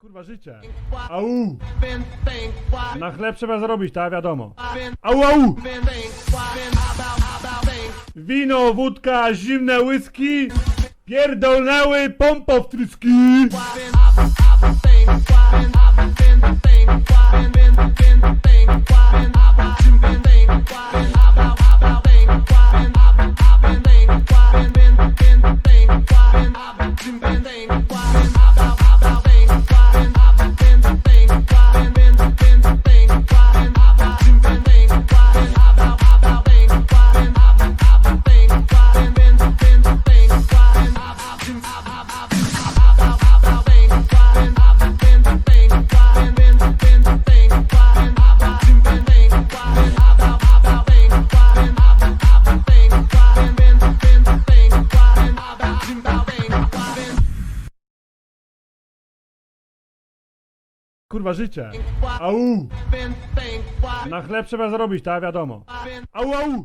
Kurwa życie. Au! Na chleb trzeba zarobić, tak wiadomo. Au, au! Wino, wódka, zimne whisky, pierdolnęły pompo wtryski. Kurwa życie. Au! Na chleb trzeba zarobić, tak wiadomo. Au, au!